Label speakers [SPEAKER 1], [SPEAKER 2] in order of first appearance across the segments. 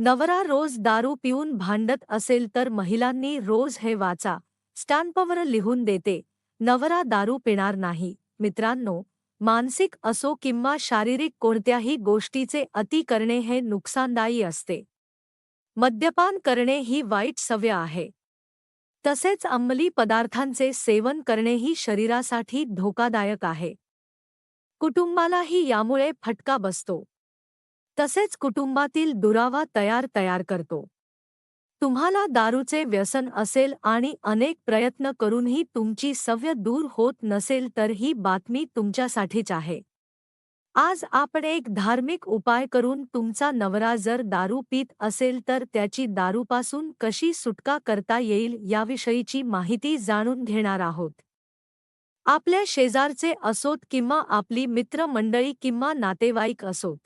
[SPEAKER 1] नवरा रोज दारू पिऊन भांडत असेल तर महिलांनी रोज हे वाचा. स्टॅम्पवर लिहून देते. नवरा दारू पिणार नाही. मित्रांनो मानसिक असो किंवा शारीरिक कोणत्याही गोष्टीचे अति करणे हे नुकसानदायी असते. मद्यपान करणे ही वाईट सवय आहे. तसेच अंमली पदार्थांचे सेवन करणेही शरीरासाठी धोकादायक आहे. कुटुंबालाही यामुळे फटका बसतो. तसेच कुटुंबातील दुरावा तयार तयार करतो. तुम्हाला दारूचे व्यसन असेल आणि अनेक प्रयत्न करूनही तुमची सव्य दूर होत नसेल तर ही बातमी तुमच्यासाठीच आहे. आज आपण एक धार्मिक उपाय करून तुमचा नवरा जर दारू पीत असेल तर त्याची दारूपासून कशी सुटका करता येईल याविषयीची माहिती जाणून घेणार आहोत. आपल्या शेजारचे असोत किंवा आपली मित्रमंडळी किंवा नातेवाईक असोत.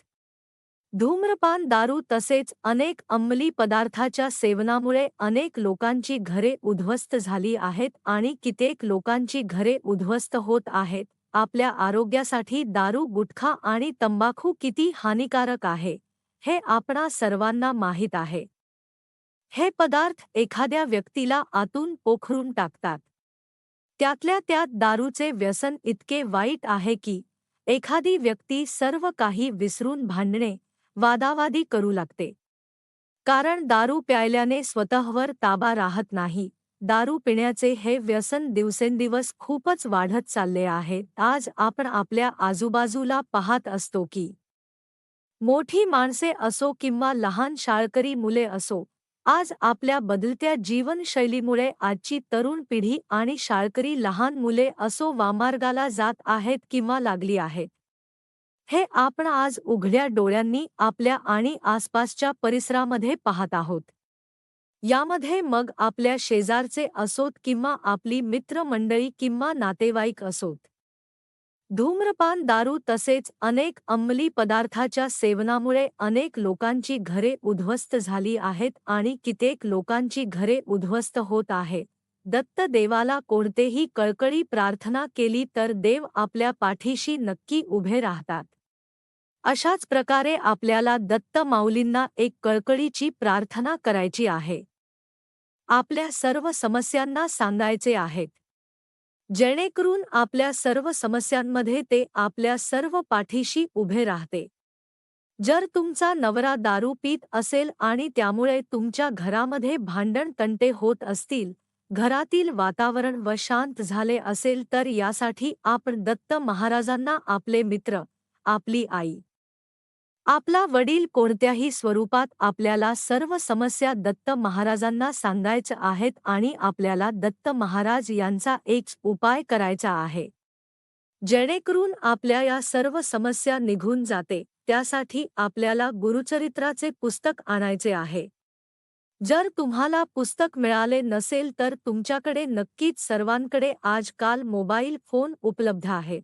[SPEAKER 1] धूम्रपान दारू तसेच अनेक अंमली पदार्थाच्या सेवनामुळे अनेक लोकांची घरे उद्ध्वस्त झाली आहेत आणि कित्येक लोकांची घरे उद्ध्वस्त होत आहेत. आपल्या आरोग्यासाठी दारू गुटखा आणि तंबाखू किती हानिकारक आहे हे आपणा सर्वांना माहीत आहे. हे पदार्थ एखाद्या व्यक्तीला आतून पोखरून टाकतात. त्यातल्या त्यात दारूचे व्यसन इतके वाईट आहे की एखादी व्यक्ती सर्व काही विसरून भांडणे वादावादी करू लागते. कारण दारू प्यायल्याने स्वतःवर ताबा राहत नाही. दारू पिण्याचे हे व्यसन दिवसेंदिवस खूपच वाढत चालले आहे. आज आपण आपल्या आजूबाजूला पाहत असतो की मोठी माणसे असो किंवा लहान शाळकरी मुले असो आज आपल्या बदलत्या जीवनशैलीमुळे आजची तरुण पिढी आणि शाळकरी लहान मुले असो वामार्गाला जात आहेत किंवा लागली आहेत. हे आपण आज उघड्या डोळ्यांनी आपल्या आणि आसपासच्या परिसरामध्ये पाहत आहोत. यामध्ये मग आपल्या शेजारचे असोत किंवा आपली मित्रमंडळी किंवा नातेवाईक असोत. धूम्रपान दारू तसेच अनेक अंमली पदार्थाच्या सेवनामुळे अनेक लोकांची घरे उद्ध्वस्त झाली आहेत आणि कित्येक लोकांची घरे उद्ध्वस्त होत आहेत दत्त देवाला कोणतेही कळकळी प्रार्थना केली तर देव आपल्या पाठीशी नक्की उभे राहतात. अशाच प्रकारे आपल्याला दत्त माऊलींना एक कळकळीची प्रार्थना करायची आहे. आपल्या सर्व समस्यांना सांगायचे आहेत. जेणेकरून आपल्या सर्व समस्यांमध्ये ते आपल्या सर्व पाठीशी उभे राहते. जर तुमचा नवरा दारू पीत असेल आणि त्यामुळे तुमच्या घरामध्ये भांडण तंटे होत असतील घरातील वातावरण व शांत झाले असेल तर यासाठी आपण दत्त महाराजांना आपले मित्र आपली आई आपला वडील कोणत्याही स्वरूपात आपल्याला सर्व समस्या दत्त महाराजांना सांगायच्या आहेत आणि आपल्याला दत्त महाराज यांचा एक उपाय करायचा आहे. जेणेकरून आपल्या या सर्व समस्या निघून जाते त्यासाठी आपल्याला गुरुचरित्राचे पुस्तक आणायचे आहे. जर तुम्हाला पुस्तक मिळाले नसेल तर तुमच्याकडे नक्कीच सर्वांकडे आजकाल मोबाईल फोन उपलब्ध आहेत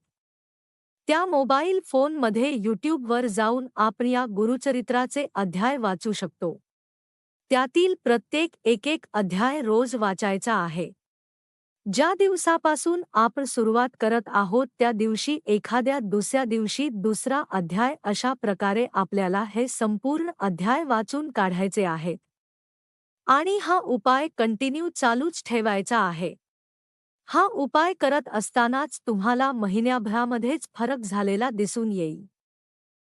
[SPEAKER 1] त्या मोबाईल फोनमध्ये यूट्यूबवर जाऊन आपण या गुरुचरित्राचे अध्याय वाचू शकतो. त्यातील प्रत्येक एक एक अध्याय रोज वाचायचा आहे. ज्या दिवसापासून आपण सुरुवात करत आहोत त्या दिवशी एखाद्या दुसऱ्या दिवशी दुसरा अध्याय अशा प्रकारे आपल्याला हे संपूर्ण अध्याय वाचून काढायचे आहेत. आणि हा उपाय कंटिन्यू चालूच ठेवायचा आहे. हा उपाय करत असतानाच तुम्हाला महिन्याभरामध्येच फरक झालेला दिसून येईल.